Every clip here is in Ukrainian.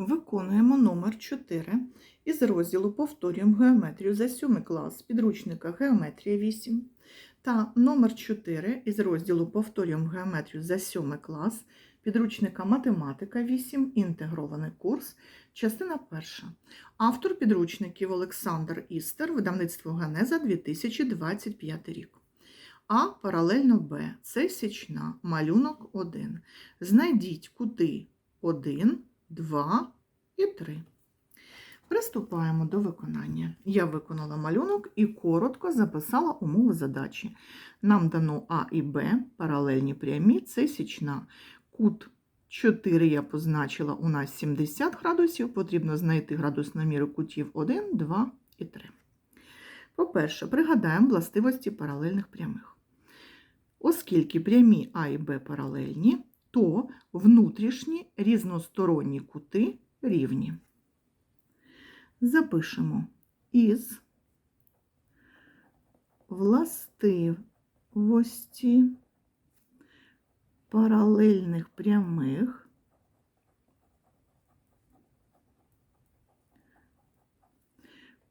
Виконуємо номер 4 із розділу Повторюємо геометрію за 7 клас підручника Геометрія 8 та номер 4 із розділу Повторюємо геометрію за 7 клас підручника Математика 8 інтегрований курс, частина 1. Автор підручників Олександр Істер, видавництво Ганеза 2025 рік. А паралельно Б. Це січна, малюнок 1. Знайдіть кути 1, 2 і 3. Приступаємо до виконання. Я виконала малюнок і коротко записала умови задачі. Нам дано А і Б, паралельні прямі, це січна. Кут 4 я позначила у нас 70 градусів, потрібно знайти градусну міру кутів 1, 2 і 3. По-перше, пригадаємо властивості паралельних прямих. Оскільки прямі А і Б паралельні, то внутрішні різносторонні кути рівні. Запишемо із властивості паралельних прямих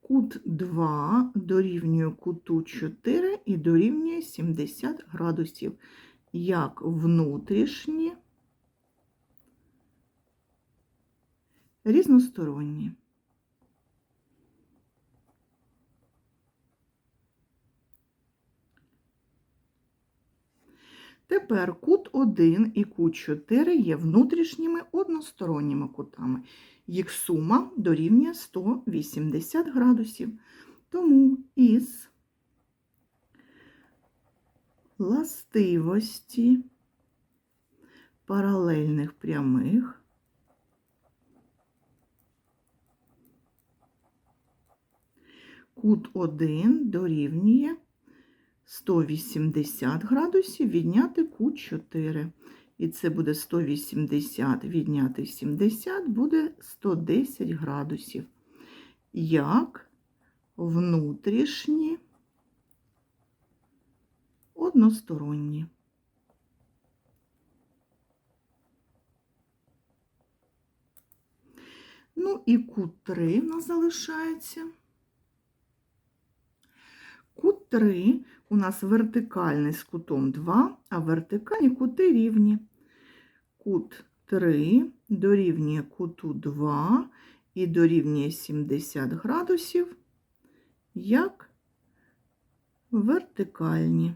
кут 2 дорівнює куту 4 і дорівнює 70 градусів, як внутрішні різносторонні. Тепер кут 1 і кут 4 є внутрішніми односторонніми кутами. Їх сума дорівнює 180 градусів. Тому із властивості паралельних прямих кут 1 дорівнює 180 градусів відняти кут 4. І це буде 180 відняти 70 буде 110 градусів. Як внутрішні односторонні. Ну і кут 3 в нас залишається. Кут 3 у нас вертикальний з кутом 2, а вертикальні кути рівні. Кут 3 дорівнює куту 2 і дорівнює 70 градусів, як вертикальні.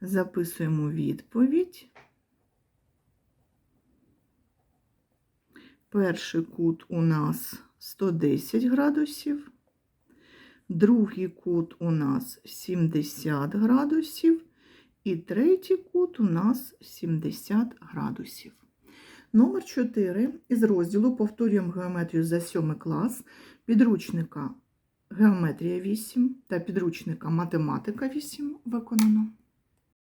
Записуємо відповідь. Перший кут у нас 110 градусів. Другий кут у нас 70 градусів, і третій кут у нас 70 градусів. Номер 4 із розділу Повторюємо геометрію за 7 клас підручника Геометрія 8 та підручника Математика 8 виконано.